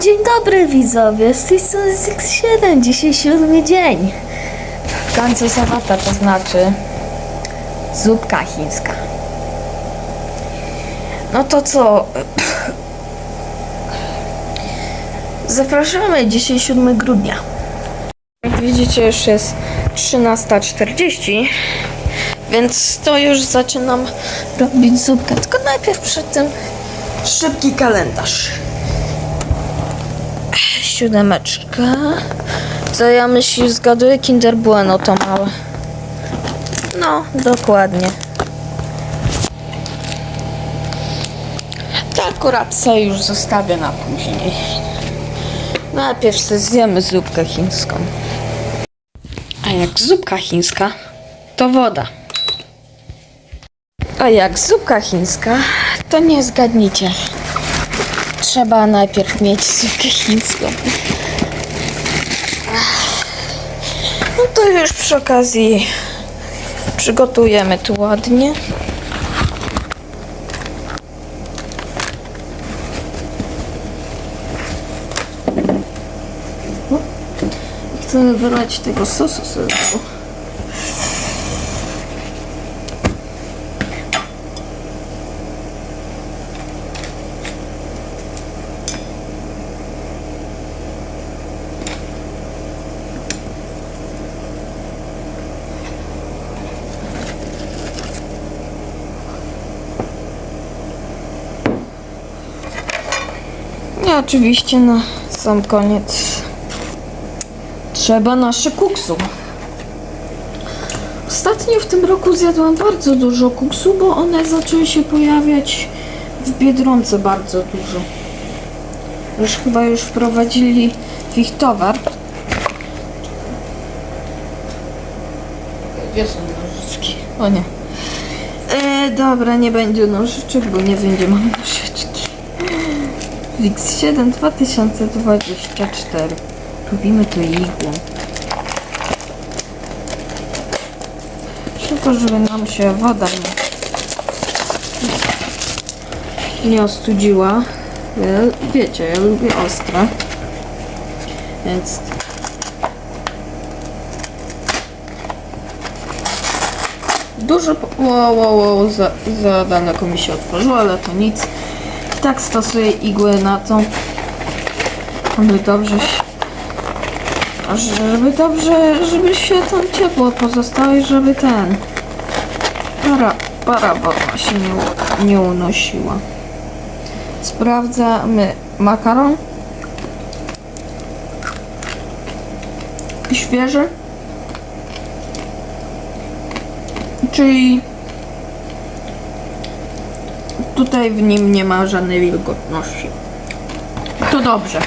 dzień dobry widzowie, z tej strony X7, dzisiaj siódmy dzień. W końcu sabata, to znaczy zupka chińska. No to co? Zapraszamy, dzisiaj 7 grudnia. Jak widzicie już jest 13.40, więc to już zaczynam robić zupkę, tylko najpierw przed tym szybki kalendarz siódemeczka. Co ja myśli zgaduję? Kinder Bueno to małe. No, dokładnie. To akurat sobie już zostawię na później. Najpierw sobie zjemy zupkę chińską. A jak zupka chińska, to woda. A jak zupka chińska, to nie zgadnicie. Trzeba najpierw mieć zupkę chińską. No to już przy okazji przygotujemy tu ładnie. Chcemy wylać tego sosu sojowego. Oczywiście na sam koniec trzeba nasze kuksu. Ostatnio w tym roku zjadłam bardzo dużo kuksu, bo one zaczęły się pojawiać w Biedronce bardzo dużo. Już chyba już wprowadzili w ich towar. Gdzie są nożyczki? O nie. E, dobra, nie będzie nożyczek, bo nie będzie mam nożyczki. X7 2024. Robimy to igłą. Tylko, żeby nam się woda nie, nie ostudziła. Wiecie, ja lubię ostre. Więc dużo... Wow, wow, wow, za, za daleko mi się otworzyło, ale to nic. Tak stosuję igły na to, aby dobrze się żeby dobrze, żeby się tam ciepło pozostało i żeby ten para, para wodna się nie, nie unosiła. Sprawdzamy makaron. Świeży. Czyli tutaj w nim nie ma żadnej wilgotności. To dobrze.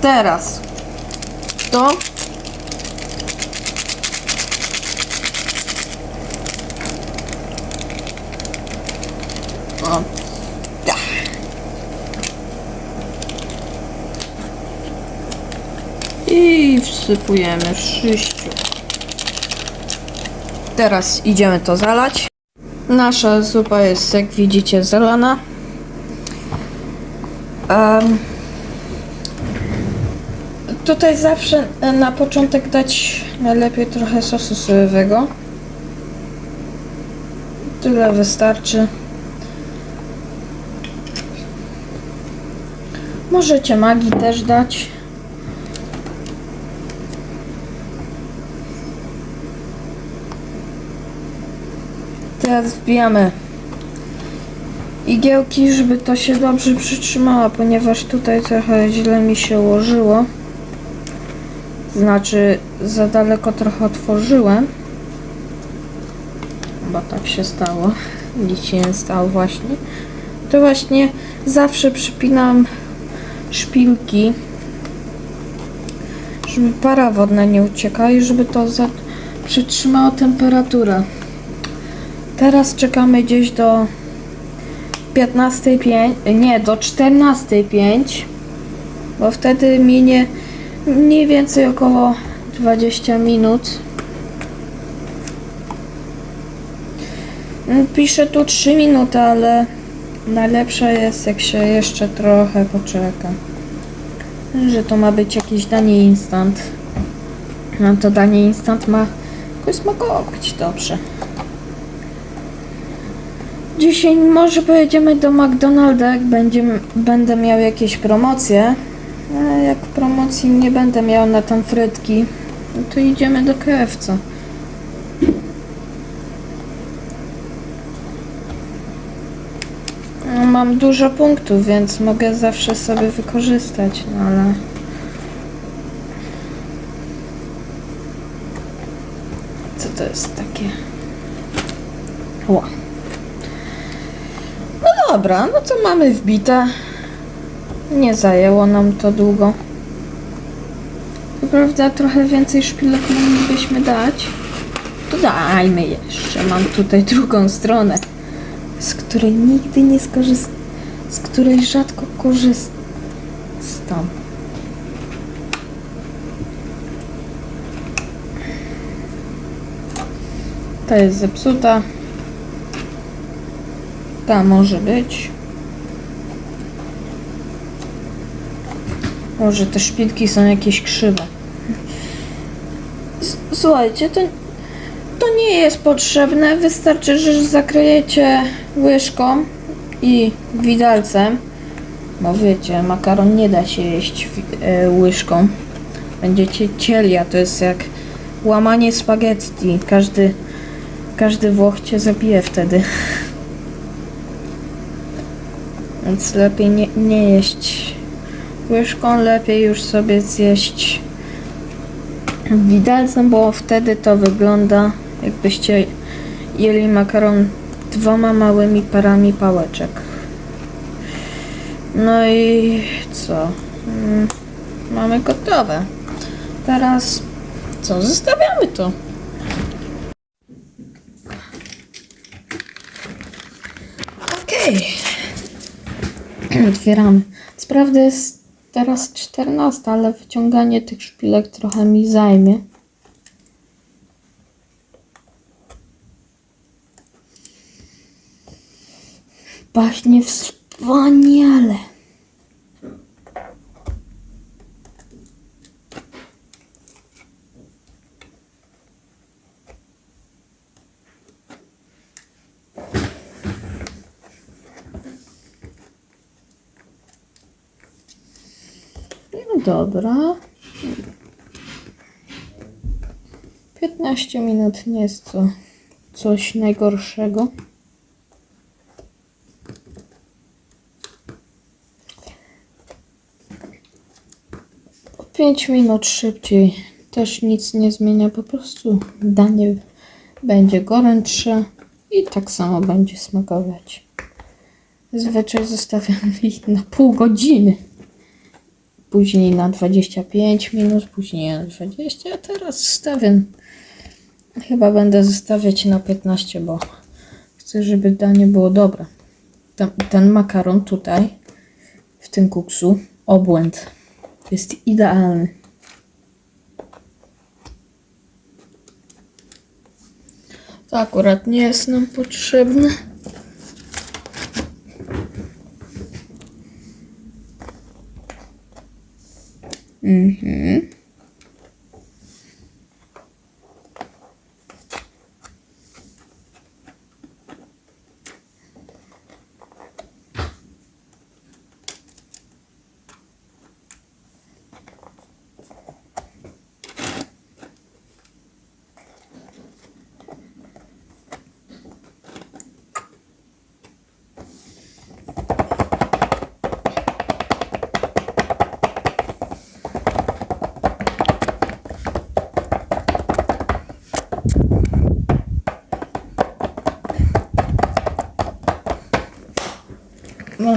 Teraz to. I wsypujemy szyściu. Teraz idziemy to zalać. Nasza zupa jest, jak widzicie, zalana. Em, Tutaj zawsze e, na początek dać najlepiej trochę sosu sojowego. Tyle wystarczy. Możecie magii też dać. Teraz wbijamy igiełki, żeby to się dobrze przytrzymało, ponieważ tutaj trochę źle mi się ułożyło. Znaczy, za daleko trochę otworzyłem. Chyba tak się stało. Nic się nie stało właśnie. To właśnie zawsze przypinam szpilki, żeby para wodna nie uciekała i żeby to za... przytrzymało temperaturę. Teraz czekamy gdzieś do 15.05, nie, do 14.05, bo wtedy minie mniej więcej około 20 minut. Mm, Pisze tu 3 minuty, ale najlepsze jest jak się jeszcze trochę poczeka. Że to ma być jakieś danie instant. No to danie instant ma jakoś smakować dobrze. Dzisiaj może pojedziemy do McDonalda, jak będziemy, będę miał jakieś promocje. A jak promocji nie będę miał na tam frytki, no to idziemy do KFC. No, mam dużo punktów, więc mogę zawsze sobie wykorzystać, no ale... Co to jest takie? Ła. No dobra, no co mamy wbite? Nie zajęło nam to długo. Co prawda trochę więcej szpilek moglibyśmy dać. To dajmy jeszcze. Mam tutaj drugą stronę, z której nigdy nie skorzystam, z której rzadko korzystam. Ta jest zepsuta. Ta może być. Może te szpilki są jakieś krzywe. S- Słuchajcie, to, to nie jest potrzebne. Wystarczy, że zakryjecie łyżką i widelcem. Bo wiecie, makaron nie da się jeść e, łyżką. Będziecie cieli, a to jest jak łamanie spaghetti. Każdy, każdy Włoch cię zabije wtedy. Więc lepiej nie, nie jeść łyżką, lepiej już sobie zjeść widelcem, bo wtedy to wygląda jakbyście jeli makaron dwoma małymi parami pałeczek. No i co? Mm, Mamy gotowe. Teraz co? Zostawiamy to. Okej. Otwieramy. Sprawda jest teraz 14, ale wyciąganie tych szpilek trochę mi zajmie. Pachnie wspaniale. No dobra. 15 minut nie jest to coś najgorszego. O 5 minut szybciej też nic nie zmienia, po prostu danie będzie gorętsze i tak samo będzie smakować. Zazwyczaj zostawiam ich na pół godziny później na 25 minut, później na 20, a teraz stawiam. Chyba będę zostawiać na 15, bo chcę, żeby danie było dobre. Ten, ten makaron tutaj, w tym kuksu, obłęd, jest idealny. To akurat nie jest nam potrzebne. Mm-hmm.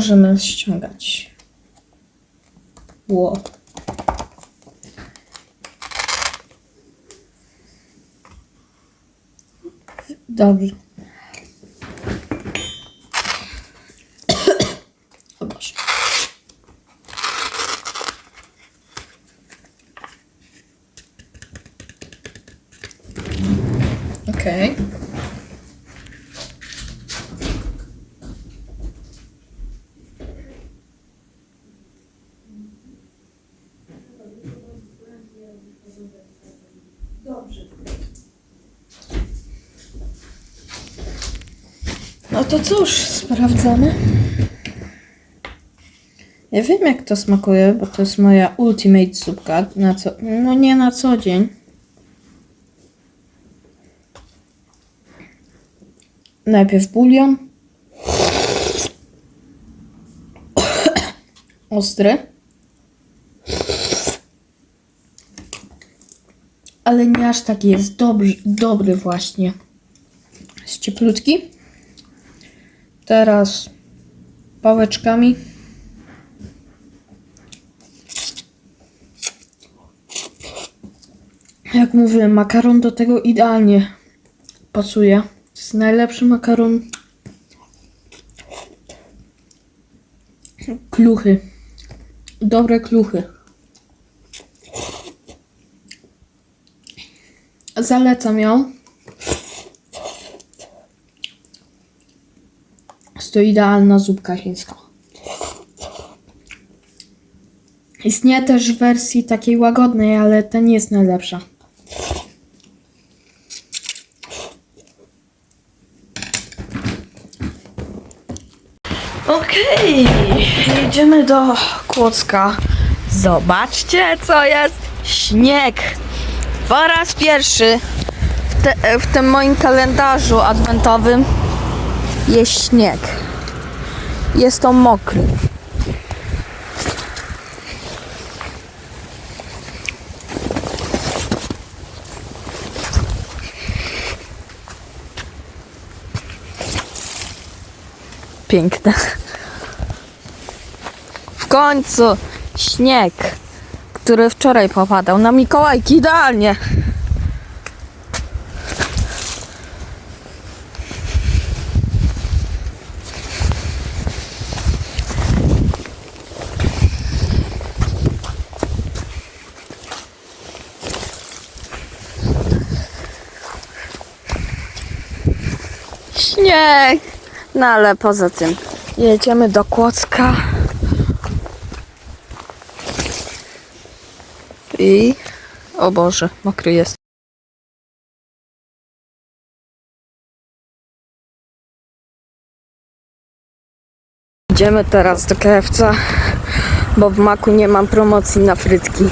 Możemy ściągać. Ło. Dobrze. O Boże. Okej. No to cóż, sprawdzamy. Ja wiem jak to smakuje, bo to jest moja ultimate zupka. Na co, no nie na co dzień. Najpierw bulion. Ostry. Ale nie aż taki jest dobry, dobry właśnie. Jest cieplutki. Teraz pałeczkami. Jak mówiłem, makaron do tego idealnie pasuje. To jest najlepszy makaron. Kluchy. Dobre kluchy. Zalecam ją. To idealna zupka chińska. Istnieje też w wersji takiej łagodnej, ale ta nie jest najlepsza. Okej, jedziemy do Kłodzka. Zobaczcie, co jest śnieg. Po raz pierwszy w, te, w tym moim kalendarzu adwentowym jest śnieg. Jest on mokry. Piękne. W końcu śnieg, który wczoraj popadał na Mikołajki idealnie. Śnieg! No ale poza tym jedziemy do Kłodzka. I... O Boże, mokry jest. Idziemy teraz do KFC, bo w Maku nie mam promocji na frytki.